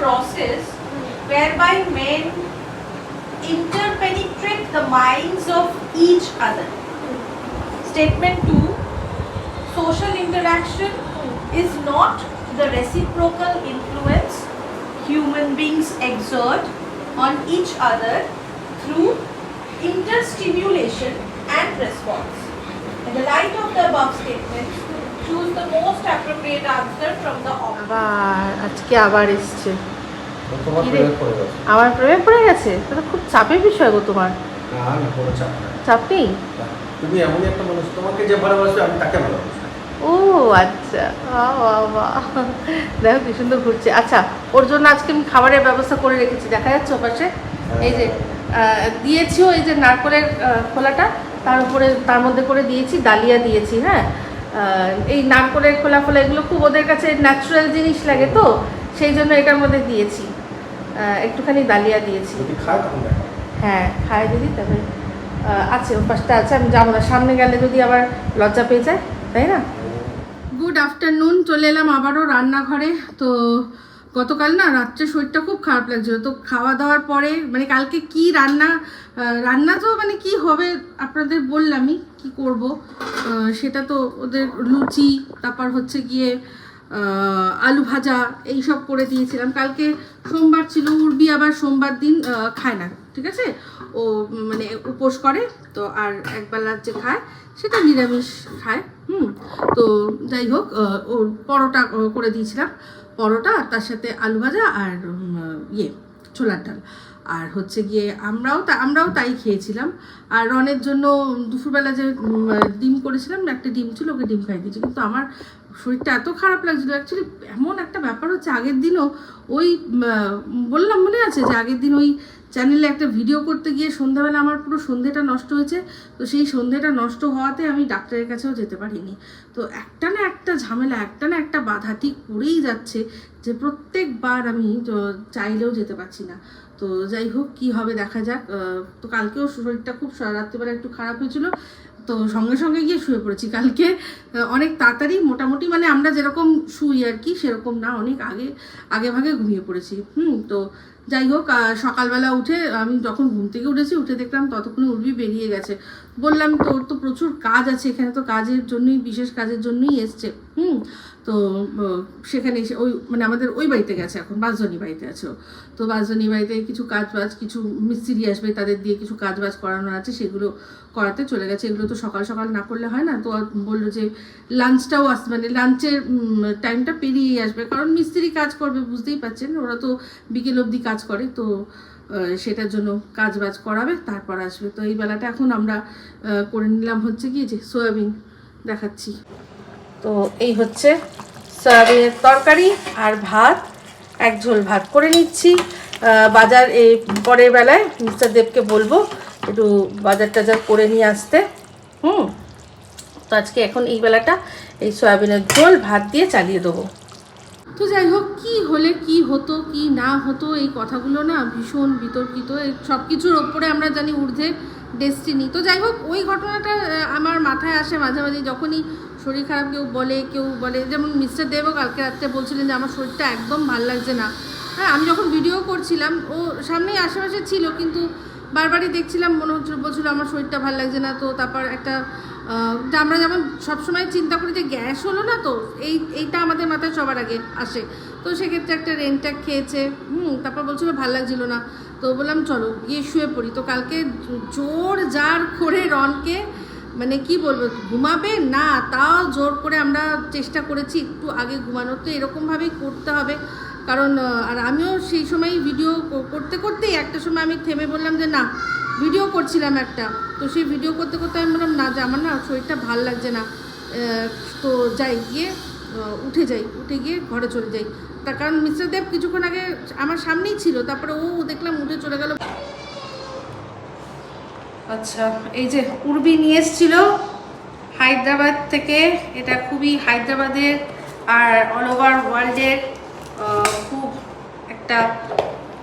process whereby men interpenetrate the minds of each other. Statement 2 social interaction is not the reciprocal influence human beings exert on each other through interstimulation and response. In the light of the above statements, choose the most appropriate answer from the option. আবার আজকে আবার এসছে। আমার প্রেমে পড়ে গেছে? এটা খুব চাপের বিষয় গো তোমার। না না কোনো চাপ নাই। চাপ নেই? তুমি এমনই একটা মানুষ তোমাকে যে ভালোবাসবে আমি তাকে ভালোবাসি। ও আচ্ছা। বাহ, বাহ, বাহ। দেখো কি সুন্দর ঘুরছে। আচ্ছা ওর জন্য আজকে আমি খাবারের ব্যবস্থা করে রেখেছি। দেখা যাচ্ছে ওপাশে। এই যে আহ, দিয়েছিও এই যে নারকলের খোলাটা। তার উপরে তার মধ্যে করে দিয়েছি ডালিয়া দিয়েছি হ্যাঁ? এই নারকলের খোলা ফোলা এগুলো খুব ওদের কাছে ন্যাচুরাল জিনিস লাগে তো সেই জন্য এটার মধ্যে দিয়েছি। একটুখানি দালিয়া দিয়েছি। হ্যাঁ খায় যদি তবে আছে পাশটা আছে আমি যাব না। সামনে গেলে যদি আবার লজ্জা পেয়ে যায় তাই না? গুড আফটারনুন চলে এলাম আবারও রান্নাঘরে। তো গতকাল না রাত্রে শরীরটা খুব খারাপ লাগছিল। তো খাওয়া দাওয়ার পরে মানে কালকে কি রান্না রান্না তো মানে কি হবে আপনাদের বললামই, কি করব? সেটা তো ওদের লুচি, তারপর হচ্ছে গিয়ে আলু ভাজা এই সব করে দিয়েছিলাম। কালকে সোমবার ছিল, উর্বি আবার সোমবার দিন খায় না, ঠিক আছে? ও মানে উপোস করে, তো আর একবেলা যে খায়, সেটা নিরামিষ খায়, হুম? তো যাই হোক ওর পরোটা করে দিয়েছিলাম। পরোটা আর তার সাথে আলু ভাজা আর ইয়ে ছোলার ডাল। আর হচ্ছে গিয়ে আমরাও তা, আমরাও তাই খেয়েছিলাম। আর রনের জন্য দুপুরবেলা যে ডিম করেছিলাম, একটা ডিম ছিল, ওকে ডিম খাই দিয়েছি। কিন্তু আমার শরীরটা এত খারাপ লাগছিল অ্যাকচুয়ালি এমন একটা ব্যাপার হচ্ছে আগের দিনও ওই বললাম মনে আছে যে আগের দিন ওই চ্যানেলে একটা ভিডিও করতে গিয়ে সন্ধ্যাবেলা আমার পুরো সন্ধেটা নষ্ট হয়েছে, তো সেই সন্ধেটা নষ্ট হওয়াতে আমি ডাক্তারের কাছেও যেতে পারিনি। তো একটা না একটা ঝামেলা, একটা না একটা বাধা ঠিক পড়েই যাচ্ছে যে প্রত্যেকবার আমি চাইলেও যেতে পারছি না। তো যাই হোক, কী হবে দেখা যাক। তো কালকেও শরীরটা খুব রাত্রিবেলা একটু খারাপ হয়েছিল। তো সঙ্গে সঙ্গে গিয়ে শুয়ে পড়েছি। কালকে অনেক তাড়াতাড়ি, মোটামুটি মানে আমরা যেরকম শুই আর কি, সেরকম না, অনেক আগে আগে ভাগে ঘুমিয়ে পড়েছি। হুম, তো যাই হোক সকালবেলা উঠে আমি যখন ঘুম থেকে উঠেছি, উঠে দেখলাম ততক্ষণে উর্বি বেরিয়ে গেছে। বললাম, তোর তো প্রচুর কাজ আছে, এখানে তো কাজের জন্যই, বিশেষ কাজের জন্যই এসছে। হুম, তো সেখানে এসে, ওই মানে আমাদের ওই বাড়িতে গেছে এখন, বাসজনী বাড়িতে আছে। তো বাসজনী বাড়িতে কিছু কাজ বাজ কিছু মিস্ত্রি আসবে, তাদের দিয়ে কিছু কাজ বাজ করানো আছে, সেগুলো করাতে চলে গেছে। এগুলো তো সকাল সকাল না করলে হয় না, তো বলল যে, লাঞ্চটাও আসবে মানে লাঞ্চের টাইমটা পেরিয়েই আসবে। কারণ মিস্ত্রি কাজ করবে, বুঝতেই পারছেন, ওরা তো বিকেল অবধি কাজ করে, তো সেটার জন্য কাজ বাজ করাবে, তারপর আসবে। তো এই বেলাটা এখন আমরা করে নিলাম হচ্ছে কি যে সয়াবিন দেখাচ্ছি। তো এই হচ্ছে সয়াবিনের তরকারি আর ভাত। এক ঝোল ভাত করে নিচ্ছি। বাজার এই পরের বেলায় মিস্টার দেবকে বলব একটু বাজার টাজার করে নিয়ে আসতে। হুম? তো আজকে এখন এই বেলাটা এই সয়াবিনের ঝোল ভাত দিয়ে চালিয়ে দেবো। তো যাই হোক, কি হলে কি হতো, কি না হতো, এই কথাগুলো না ভীষণ বিতর্কিত। সব কিছুর ওপরে আমরা জানি ঊর্ধ্বে ডেস্টিনি তো যাই হোক, ওই ঘটনাটা আমার মাথায় আসে মাঝে মাঝে যখনই শরীর খারাপ কেউ বলে কেউ বলে, যেমন মিস্টার দেবও কালকে রাত্রে বলছিলেন যে, আমার শরীরটা একদম ভালো লাগছে না। হ্যাঁ আমি যখন ভিডিও করছিলাম, ও সামনেই আশেপাশে ছিল, কিন্তু বারবারই দেখছিলাম, মনে হচ্ছিল, বলছিল আমার শরীরটা ভালো লাগছে না তো, তারপর একটা আমরা যেমন সবসময় চিন্তা করি যে গ্যাস হলো না তো, এই, এইটা আমাদের মাথায় সবার আগে আসে। তো সেক্ষেত্রে একটা রেন্টটা খেয়েছে, হুম, তারপর বলছিল ভালো লাগছিল না। তো বললাম, চলো, গিয়ে শুয়ে পড়ি। তো কালকে জোর জার করে রনকে মানে কি বলব, ঘুমাবে না, তাও জোর করে আমরা চেষ্টা করেছি একটু আগে ঘুমানোর। তো এরকমভাবেই করতে হবে। কারণ আর আমিও সেই সময় ভিডিও করতে করতেই একটা সময় আমি থেমে বললাম যে না ভিডিও করছিলাম একটা। তো সেই ভিডিও করতে করতে আমি বললাম, না যে, আমার না শরীরটা ভালো লাগছে না। তো যাই, গিয়ে উঠে যাই, উঠে গিয়ে ঘরে চলে যাই। তার কারণ মিস্টার দেব কিছুক্ষণ আগে আমার সামনেই ছিল, তারপরে ও দেখলাম উঠে চলে গেল। আচ্ছা এই যে উর্বি নিয়ে এসছিল হায়দ্রাবাদ থেকে, এটা খুবই হায়দ্রাবাদের আর অল ওভার ওয়ার্ল্ডের একটা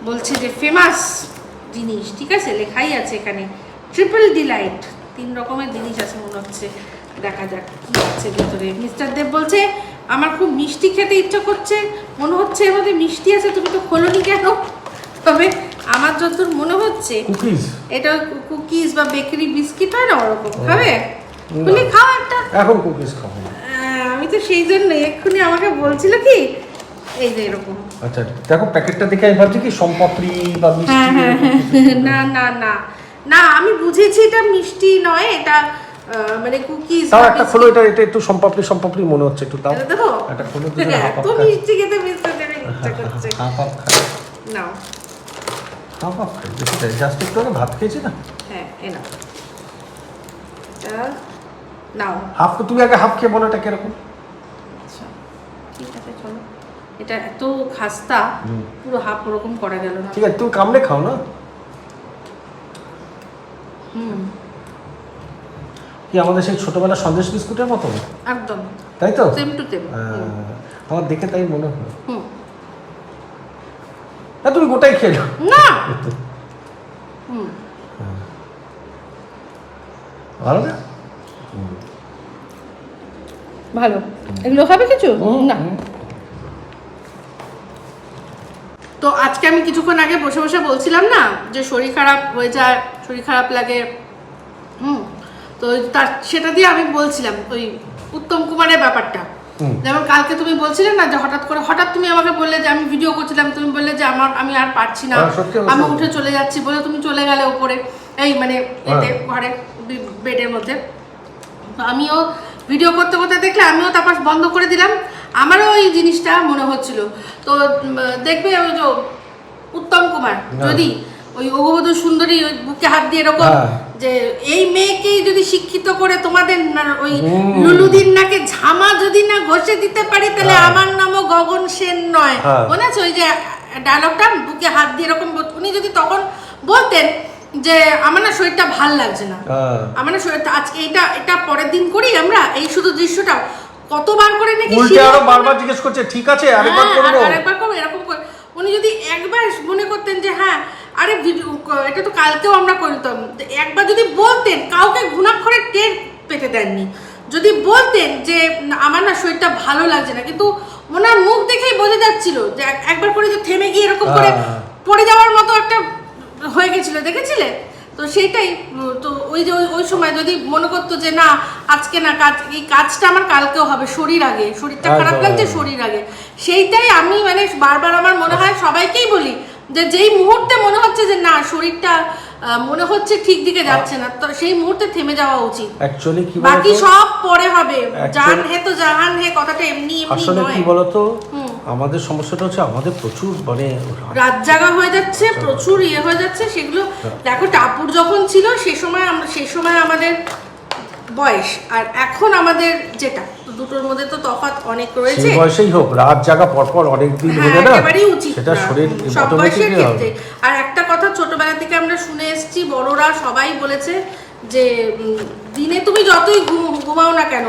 বলছে যে ফেমাস জিনিস ঠিক আছে? লেখাই আছে এখানে। ট্রিপল ডিলাইট তিন রকমের জিনিস আছে মনে হচ্ছে। দেখা যাক কি আছে ভিতরে। মিস্টার দেব বলছে আমার খুব মিষ্টি খেতে ইচ্ছা করছে। মনে হচ্ছে এর মধ্যে মিষ্টি আছে তুমি তো খোলনি কেন? তবে আমার যতদূর মনে হচ্ছে এটা কুকিজ বা বেকারি বিস্কিট হয় না ওরকম? খাবে? তুমি খাও একটা। এখন কুকিজ খাব। আমি তো সেই জন্য এক্ষুনি আমাকে বলছিল কি? এই যে এরকম। আচ্ছা দেখো প্যাকেটটা দেখে আমি ভাবছি কি সম্পাপড়ি বা মিষ্টি হ্যাঁ হ্যাঁ না না না। না আমি বুঝেছি এটা মিষ্টি নয় এটা মানে কুকিজ তাও একটা খোলো এটা এটা একটু সম্পাপড়ি সম্পাপড়ি মনে হচ্ছে একটু তাও। দেবো একটা খোলো হাফ এত মিষ্টি খেতে মিষ্টি খেতে ইচ্ছা করছে। হাফ হাফ খাই। নাও। হাফ হাফ খাই। জাস্ট একটু আগে ভাত খেয়েছি না? হ্যাঁ এ নাও। এটা নাও। হাফ তো তুমি আগে হাফ খেয়ে বলো এটা কীরকম? আচ্ছা ঠিক আছে চলো। এটা এত খাস্তা পুরো হাফ ওরকম করা গেল না। ঠিক আছে তুমি কামড়ে খাও না? হুম। কি আমাদের সেই ছোটবেলার সন্দেশ বিস্কুটের মতো একদম। তাই তো? সেম টু সেম আমার দেখে তাই মনে হয়। হুম। না তুমি গোটাই খেয়ে নাও। না! হুম। ভালো না? ভালো। এগুলো খাবে কিছু? না। তো আজকে আমি কিছুক্ষণ আগে বসে বসে বলছিলাম না যে শরীর খারাপ হয়ে যায় শরীর খারাপ লাগে। হুম তো তার সেটা দিয়ে আমি বলছিলাম ওই উত্তম কুমারের ব্যাপারটা। যেমন কালকে তুমি বলছিলে না যে হঠাৎ করে হঠাৎ তুমি আমাকে বললে যে আমি ভিডিও করছিলাম তুমি বললে যে আমার আমি আর পারছি না। হ্যাঁ, আমি উঠে চলে যাচ্ছি বলে তুমি চলে গেলে উপরে এই মানে এতে হ্যাঁ। ঘরে বেডের মধ্যে। আমিও ভিডিও করতে করতে দেখলে আমিও তারপর বন্ধ করে দিলাম। আমারও ওই জিনিসটা মনে হচ্ছিল তো দেখবে ওই যে উত্তম কুমার হ্যাঁ। যদি ওই অগবধূ সুন্দরী ওই বুকে হাত দিয়ে এরকম হ্যাঁ। যে এই মেয়েকেই যদি শিক্ষিত করে তোমাদের ওই লুলুদিন নাকে ঝামা যদি না ঘষে দিতে পারি তাহলে হ্যাঁ। আমার নামও গগন সেন নয়। মনে আছে ওই যে ডায়লগটা বুকে হাত দিয়ে এরকম উনি যদি তখন বলতেন যে আমার না শরীরটা ভালো লাগছে না। আমার না শরীরটা আজকে এটা এটা পরের দিন করি আমরা এই শুধু দৃশ্যটা কতবার করে নাকি উল্টে আরও বারবার জিজ্ঞেস করছে ঠিক আছে আরেকবার হ্যাঁ, করব আরেকবার করব এরকম করে। উনি যদি একবার মনে করতেন যে হ্যাঁ আরে ভিডিও এটা তো কালকেও আমরা করতাম। একবার যদি বলতেন কাউকে ঘুণাক্ষরে টের পেতে দেননি। যদি বলতেন যে আমার না শরীরটা ভালো লাগছে না। কিন্তু ওনার মুখ দেখেই বোঝা যাচ্ছিল যে একবার করে যে থেমে গিয়ে এরকম করে হ্যাঁ। পড়ে যাওয়ার মতো একটা হয়ে গেছিল দেখেছিলে? তো সেইটাই তো ওই যে ওই- সময় যদি মনে করতো যে না আজকে না কাজ এই কাজটা আমার কালকেও হবে শরীর আগে শরীরটা খারাপ লাগছে শরীর আগে। সেইটাই আমি মানে বারবার আমার মনে হয় সবাইকেই বলি যে যেই মুহূর্তে মনে হচ্ছে যে না শরীরটা মনে হচ্ছে ঠিক দিকে যাচ্ছে না তো সেই মুহূর্তে থেমে যাওয়া উচিত। অ্যাকচুয়ালি কি বাকি সব পরে হবে। জান হে তো জাহান হে কথাটা এমনি এমনি নয় আসলে কি বলতো। আমাদের সমস্যাটা হচ্ছে আমাদের প্রচুর মানে রাত জাগা হয়ে যাচ্ছে প্রচুর ইয়ে হয়ে যাচ্ছে সেগুলো দেখো টাপুর যখন ছিল সে সময় আমরা সে সময় আমাদের বয়স। আর এখন আমাদের যেটা দুটোর মধ্যে তো তফাৎ অনেক রয়েছে। সেই বয়সেই হোক রাত জাগা পরপর অনেক দিন হ্যাঁ, হয়ে না? সেটা শরীর সব বয়সের ক্ষেত্রে। আর একটা কথা ছোটবেলা থেকে আমরা শুনে এসেছি বড়রা সবাই বলেছে যে দিনে তুমি যতই ঘুম ঘুমাও না কেন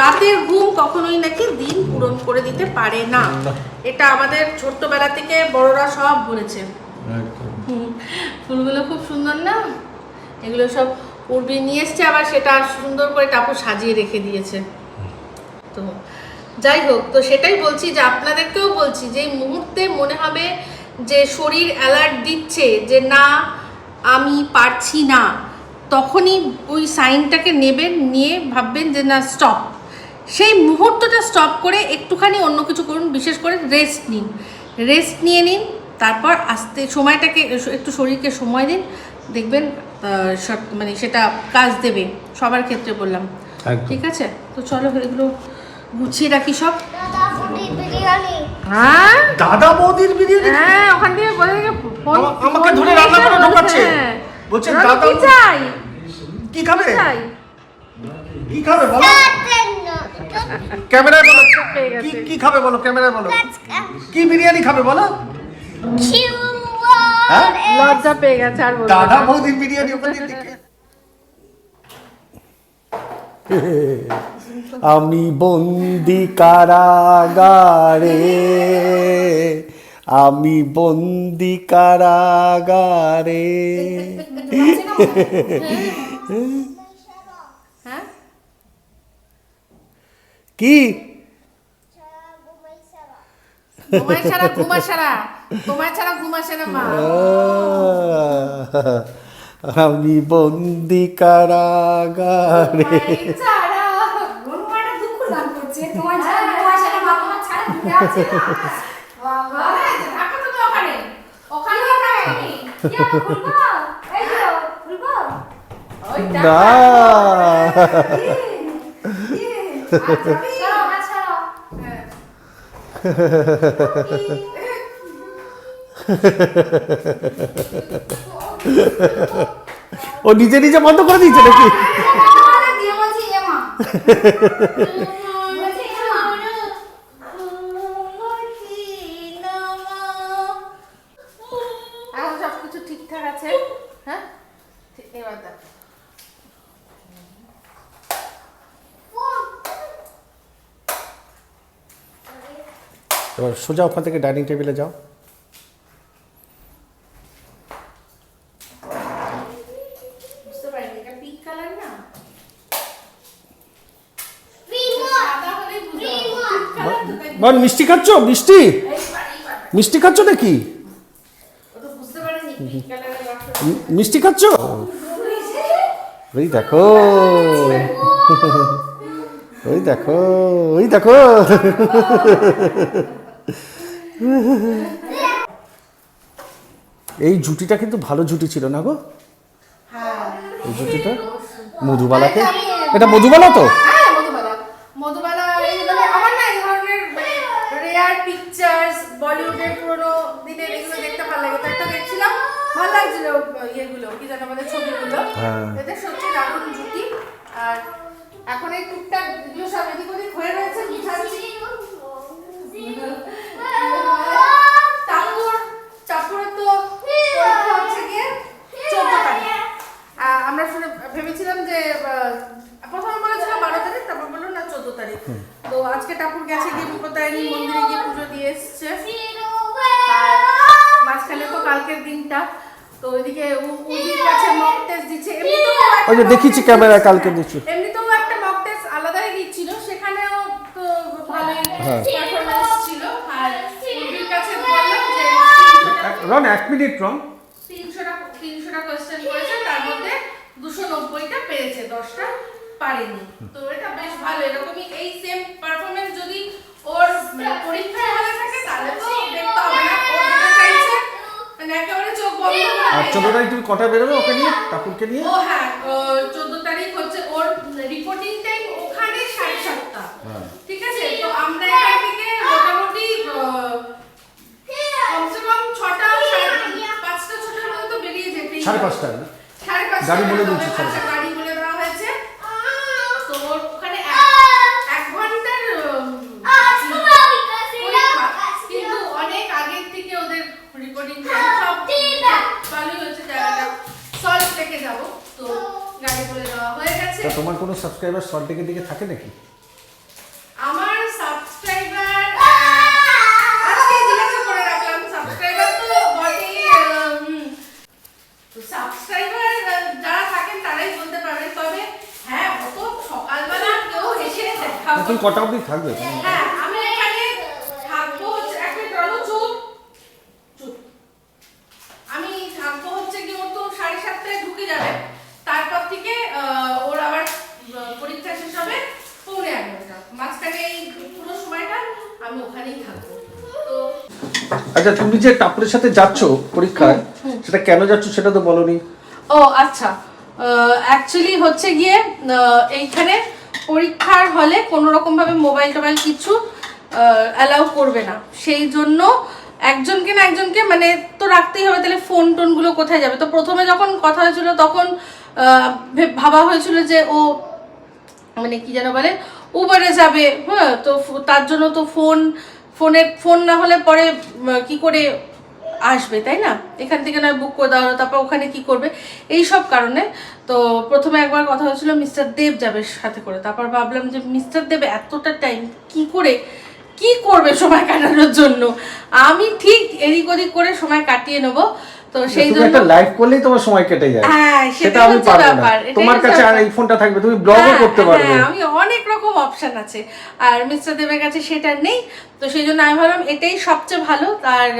রাতের ঘুম কখনোই নাকি দিন পূরণ করে দিতে পারে না। এটা আমাদের ছোট্টবেলা থেকে বড়রা সব বলেছে। ফুলগুলো খুব সুন্দর না? এগুলো সব উর্বি নিয়ে এসছে আবার সেটা সুন্দর করে টাপু সাজিয়ে রেখে দিয়েছে। তো যাই হোক তো সেটাই বলছি যে আপনাদেরকেও বলছি যে মুহূর্তে মনে হবে যে শরীর অ্যালার্ট দিচ্ছে যে না আমি পারছি না। তখনই ওই সাইনটাকে নেবেন নিয়ে ভাববেন যে না স্টপ সেই মুহূর্তটা স্টপ করে একটুখানি অন্য কিছু করুন বিশেষ করে রেস্ট নিন। রেস্ট নিয়ে নিন তারপর আস্তে সময়টাকে একটু শরীরকে সময় দিন। দেখবেন সব- মানে সেটা কাজ দেবে সবার ক্ষেত্রে বললাম। ঠিক আছে? তো চলো এগুলো গুছিয়ে রাখি সব। দাদা ফুটি বিরিয়ানি। হ্যাঁ? দাদা বৌদির বিরিয়ানি? হ্যাঁ ওখান থেকে বলে থেকে ফোন আমাকে ধরে রান্না করে ঢোকাচ্ছে। বলছে, দাদা কি চাই? কি খাবে? কি চাই? কি খাবে বলো? ক্যামেরায় বলো। পেয়ে গেছে। কি কি খাবে বলো? ক্যামেরায় বলো। কি বিরিয়ানি খাবে বলো? হ্যাঁ? লজ্জা পেয়ে গেছে আর দাদা। বৌদির বিরিয়ানি ওখানে আমি বন্দি কারাগারে আমি বন্দি কারাগারে। কি? আমি বন্দি কারাগারে। ছাড়া ঘুমাটা দুঃখ দান করছে তোমায় ছাড়া তোমায় ছাড়া বাবা মা ছাড়া ঘুরে আছে বাবা রাখো তুমি ওখানে ওখানে ওখানে ওই না ও নিজে নিজে বন্ধ করে দিয়েছে নাকি এখন সব কিছু ঠিকঠাক আছে হ্যাঁ ঠিক- এবার দেখ এবার সোজা ওখান থেকে ডাইনিং টেবিলে যাও। মিষ্টি খাচ্ছ? মিষ্টি? মিষ্টি খাচ্ছ নাকি? মিষ্টি খাচ্ছ? ওই দেখো। ওই দেখো ওই দেখো। এই জুটিটা কিন্তু ভালো জুটি ছিল না গো? এই জুটিটা? মধুবালাকে? এটা মধুবালা তো? এই মানে মানে রেয়ার পিকচার্স বলিউডের পুরোনো দিনের এগুলো দেখতে ভালো লাগে। তো একটা দেখছিলাম ভালো লাগছিল ইয়েগুলো কি জানো আমাদের ছবিগুলো। হ্যাঁ। এতে সত্যি দারুণ জুটি। আর এখন এই টুকটাক এগুলো সব এদিক ওদিক হয়ে রয়েছে বুঝাচ্ছি টাপুরের তো পরীক্ষা হচ্ছে গিয়ে চোদ্দ তারিখ আমরা শুনে ভেবেছিলাম যে আহ, প্রথমে বলেছিল বারো তারিখ তারপর বলল না চোদ্দ তারিখ তো আজকে টাপুর গেছে গিয়ে মন্দিরে গিয়ে পুজো দিয়ে এসছে মাঝখানে তো কালকের দিনটা তো ওইদিকে কাছে মক টেস্ট দিচ্ছে এমনিতেও একটা ওই যে দেখিছি ক্যামেরায় কালকে দিচ্ছি এমনিতেও একটা মক টেস্ট আলাদাই দিচ্ছিল সেখানেও তো ভালোই হ্যাঁ। পারফরমেন্স ছিল আর উজির কাছে বললাম যে রন এক মিনিট রন। তিনশোটা তিনশোটা কোয়েশ্চেন করেছে তার মধ্যে দুশো নব্বইটা পেয়েছে দশটা পারেনি। তো এটা বেশ ভালো এরকমই এই সেম পারফরমেন্স যদি ওর মানে পরীক্ষায় হলে থাকে তাহলে তো দেখতে হবে না। ও যেটা চাইছে মানে একেবারে চোখ বন্ধ করে আর চোদ্দ তারিখ তুমি কটা বেরোবে ওকে নিয়ে ঠাকুরকে নিয়ে? ও হ্যাঁ চোদ্দ তারিখ হচ্ছে ওর রিপোর্টিং টাইম ওখানে সাড়ে সাতটা। হ্যাঁ। ঠিক আছে? তো আমরা এখান থেকে মোটামুটি আহ, কমসে কম ছটা সাড়ে- পাঁচটা ছটার মধ্যে তো বেরিয়ে যেতেই সাড়ে। পাঁচটা গাড়ি বলে দিয়েছে সাড়ে পাঁচটা পাঁচটা। গাড়ি বলে দেওয়া হয়েছে। তো ওখানে এক- এক ঘণ্টার কিন্তু অনেক আগের থেকে ওদের রেকর্ডিং সব হয়েছে জায়গাটা সল্ট লেকে যাব। তো গাড়ি বলে দেওয়া হয়ে গেছে। তোমার কোনো সাবস্ক্রাইবার সল্টেকের দিকে থাকে নাকি? আমি ওখানেই থাকব। তো আচ্ছা তুমি যে টাপুরের সাথে যাচ্ছ পরীক্ষায় সেটা কেন যাচ্ছ সেটা তো বলনি। ও আচ্ছা। অ্যাকচুয়ালি হচ্ছে গিয়ে এইখানে পরীক্ষার হলে কোনো রকম ভাবে মোবাইল টোবাইল কিছু অ্যালাউ করবে না। সেই জন্য একজনকে না একজনকে মানে তো রাখতেই হবে, তাহলে ফোন টোনগুলো কোথায় যাবে? তো প্রথমে যখন কথা হয়েছিল তখন ভাবা হয়েছিল যে ও মানে কি যেন বলে উবারে যাবে হ্যাঁ তো তার জন্য তো ফোন ফোনের ফোন না হলে পরে কি করে আসবে, তাই না? এখান থেকে নয় বুক করে দেওয়া হলো তারপর ওখানে কি করবে? এই সব কারণে। তো প্রথমে একবার কথা হয়েছিল মিস্টার দেব যাবে সাথে করে। তারপর ভাবলাম যে মিস্টার দেব এতটা টাইম কি করে, কি করবে সময় কাটানোর জন্য? আমি ঠিক এদিক ওদিক করে সময় কাটিয়ে নেব। তো সেই জন্য একটা লাইভ করলেই তোমার সময় কেটে যায়। হ্যাঁ, সেটা আমি পারব না। তোমার কাছে আর এই ফোনটা থাকবে তুমি ব্লগও হ্যাঁ, করতে পারবে। হ্যাঁ, আমি অনেক রকম অপশন আছে। আর মিস্টার দেবের কাছে সেটা নেই। তো সেই জন্য আমি ভাবলাম এটাই সবচেয়ে ভালো। আর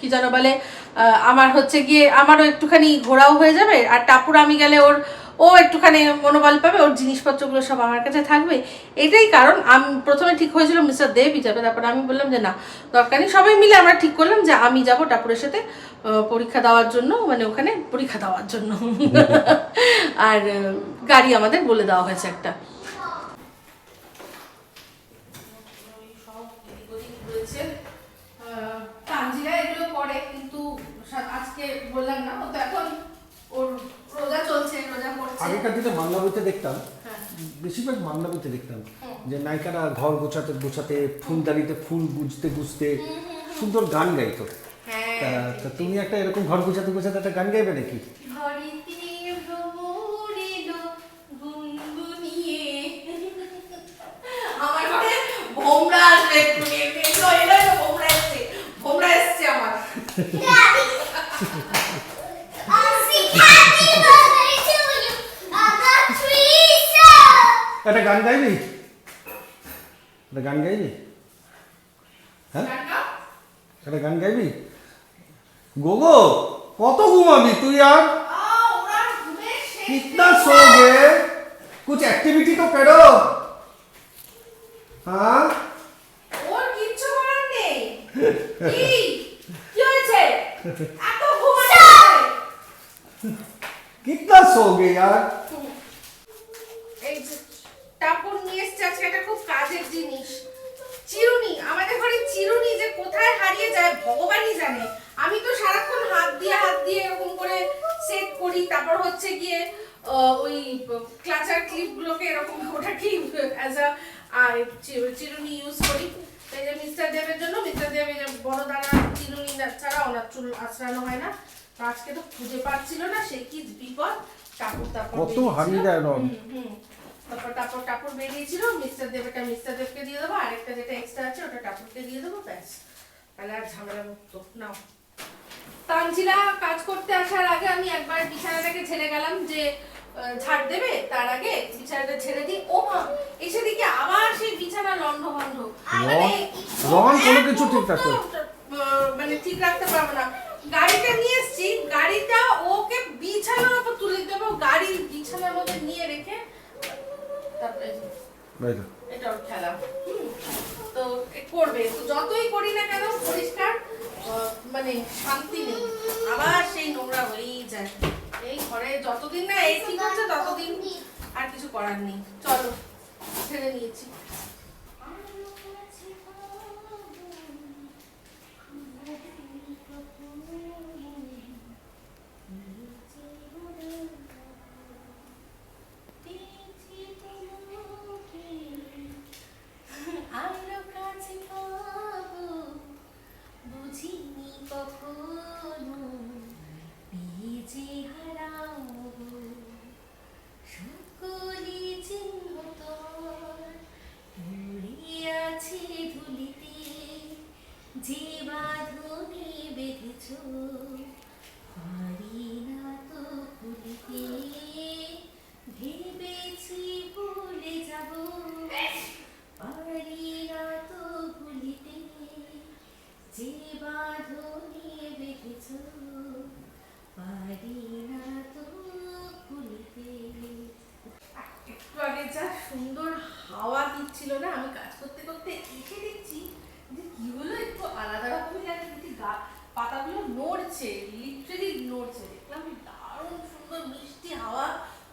কি যেন বলে আহ, আমার হচ্ছে গিয়ে আমারও একটুখানি ঘোরাও হয়ে যাবে। আর টাপুর আমি গেলে ওর ও একটুখানি মনোবল পাবে ওর জিনিসপত্রগুলো সব আমার কাছে থাকবে। এটাই কারণ আমি প্রথমে ঠিক হয়েছিল মিস্টার দেবই যাবে তারপর আমি বললাম যে না দরকার নেই। সবাই মিলে আমরা ঠিক করলাম যে আমি যাব টাপুরের সাথে পরীক্ষা দেওয়ার জন্য মানে ওখানে পরীক্ষা দেওয়ার জন্য। আর গাড়ি আমাদের বলে দেওয়া হয়েছে একটা। তানজিরা এগুলো করে কিন্তু আজকে বললাম না ও তো এখন ওর রোজা চলছে রোজা করছে আগেকার দিনে বাংলা বইতে দেখতাম হ্যাঁ। বেশিরভাগ বাংলা বইতে দেখতাম যে নায়িকারা ঘর গোছাতে গোছাতে ফুলদানিতে ফুল গুজতে গুজতে সুন্দর গান গাইতো। হ্যাঁ তা- তুমি একটা এরকম ঘর গোছাতে গোছাতে একটা গান গাইবে নাকি। আমার। গান গাইবি একটা গান গাইবি হ্যাঁ টাটা। একটা গান গাইবি গোগো কত ঘুমাবি তুই আর আ, ওরা ঘুমের শেষ कितना सोओगे कुछ एक्टिविटी तो करो हाँ ওর কিচ্ছু করার নেই কি কি হয়েছে এত ঘুমাচ্ছে कितना सोओगे यार এই যে টাপুর নিয়ে এসছে আজকে একটা খুব কাজের জিনিস। চিরুনি আমাদের ঘরে চিরুনি যে কোথায় হারিয়ে যায় ভগবানই জানে। আমি তো সারাক্ষণ হাত দিয়ে হাত দিয়ে এরকম করে সেট করি তারপর হচ্ছে গিয়ে ওই ক্লাচার ক্লিপ গুলোকে এরকম ওটাকে অ্যাজ আ চিরুনি ইউজ করি। তো এই যে মিস্টার দেবের জন্য মিস্টার দেব এই যে বড় দানা চিরুনি ছাড়া ওনার চুল আঁচড়ানো হয় না। তো আজকে তো খুঁজে পাচ্ছিল না সে কি বিপদ? তারপর কত হারিয়ে যায় তারপর টাপুর টাপুর বেরিয়েছিল মিস্টার দেবটা মিস্টার দেবকে দিয়ে দেবো আরেকটা যেটা এক্সট্রা আছে ওটা টাপুরকে দিয়ে দেবো ব্যাস। তাহলে আর ঝামেলা মুক্ত নাও। তানজিলা কাজ করতে আসার আগে আমি একবার বিছানাটাকে ছেড়ে গেলাম যে ঝাড় দেবে তার আগে বিছানাটা ছেড়ে দিই। ও মা এসে দেখি আবার সেই বিছানা লন্ড ভন্ড রং কোনো কিছু ঠিক রাখতে মানে ঠিক রাখতে পারব না। গাড়িটা নিয়ে এসছি গাড়িটা ওকে বিছানার উপর তুলে দেবো গাড়ি বিছানার মধ্যে নিয়ে রেখে তারপরে এই যে এই তো। এটা ওর খেলা তো করবে। তো যতই করি না কেন পরিষ্কার মানে শান্তি নেই। আবার সেই নোংরা হয়েই যায়। এই ঘরে যতদিন না এই ঠিক হচ্ছে ততদিন আর কিছু করার নেই। চলো ছেড়ে নিয়েছি আলো কাছে পাবো বুঝিনি কখনো পেয়ে যে হারাবো সকলি চিহ্ন তোর পড়ে আছে ধুলিতে যে বাঁধনে বেঁধেছ পারি না তো ভুলিতে ভেবেছি ভুলে যাব পারি না তো ভুলিতে যে বাঁধনে বেঁধেছ পারি না তো ভুলিতে একটু আগে যা সুন্দর হাওয়া দিচ্ছিল না আমি কাজ করতে করতে এসে দেখছি যে কি হলো একটু আলাদা রকমের লাগে দেখি গা পাতাগুলো নড়ছে লিটারেলি নড়ছে দেখলাম কি দারুণ সুন্দর মিষ্টি হাওয়া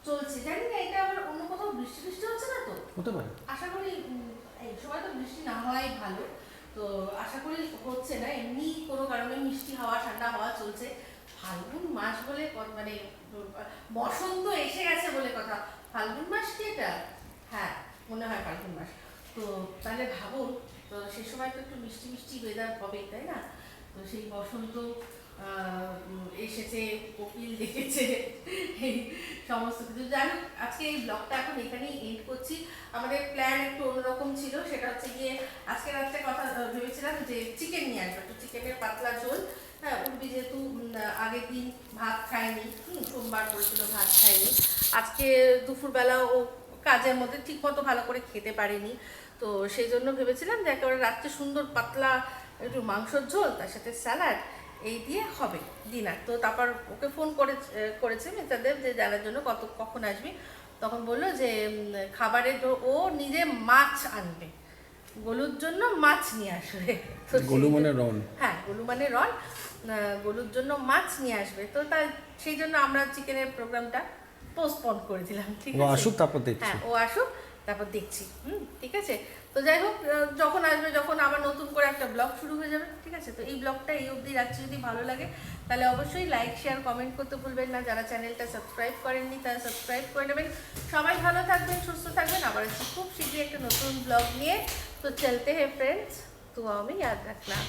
চলছে জানি না এটা আবার অন্য কোথাও বৃষ্টি বৃষ্টি হচ্ছে না তো হতে পারে আশা করি উম, এই সময় তো বৃষ্টি না হওয়াই ভালো তো আশা করি হচ্ছে না এমনি কোনো কারণে মিষ্টি হাওয়া ঠান্ডা হাওয়া চলছে ফাল্গুন মাস বলে ক- মানে উম, বসন্ত এসে গেছে বলে কথা ফাল্গুন মাস কি এটা? হ্যাঁ মনে হয় ফাল্গুন মাস। তো তাহলে ভাবো, তো সে সময় তো একটু মিষ্টি মিষ্টি ওয়েদার হবে, তাই না? তো সেই বসন্ত এসেছে, কোকিল দেখেছে সমস্ত কিছু। যাই আজকে এই ব্লগটা এখন এখানেই এন্ড করছি। আমাদের প্ল্যান একটু অন্যরকম ছিল, সেটা হচ্ছে গিয়ে আজকে রাত্রে কথা ভেবেছিলাম যে চিকেন নিয়ে আসব। একটু চিকেনের পাতলা ঝোল হ্যাঁ উর্বি যেহেতু আগের দিন ভাত খায়নি সোমবার করেছিল ভাত খায়নি। আজকে দুপুরবেলা ও কাজের মধ্যে ঠিক মতো ভালো করে খেতে পারেনি। তো সেই জন্য ভেবেছিলাম যে একেবারে রাত্রে সুন্দর পাতলা একটু মাংসর ঝোল তার সাথে স্যালাড এই দিয়ে হবে ডিনার। তো তারপর ওকে ফোন করে করেছে মিতাদেব যে জানার জন্য কত কখন আসবি? তখন বলল যে খাবারের ও নিজে মাছ আনবে। গলুর জন্য মাছ নিয়ে আসবে। গোলু মানে রন হ্যাঁ গলু মানে রন গলুর জন্য মাছ নিয়ে আসবে। তো তাই সেই জন্য আমরা চিকেনের প্রোগ্রামটা পোস্টপন করে দিলাম ঠিক ও আছে? আসুক তারপর দেখছি। হ্যাঁ ও আসুক তারপর দেখছি হুম ঠিক আছে? তো যাই হোক যখন আসবে যখন আবার নতুন করে একটা ব্লগ শুরু হয়ে যাবে ঠিক আছে? তো এই ব্লগটা এই অবধি রাখছি যদি ভালো লাগে তাহলে অবশ্যই লাইক শেয়ার কমেন্ট করতে ভুলবেন না। যারা চ্যানেলটা সাবস্ক্রাইব করেননি তারা সাবস্ক্রাইব করে নেবেন। সবাই ভালো থাকবেন সুস্থ থাকবেন। আবার আসছি খুব শীঘ্রই একটা নতুন ব্লগ নিয়ে। তো চলতে হে ফ্রেন্ডস তো আমি ইয়াদ রাখলাম।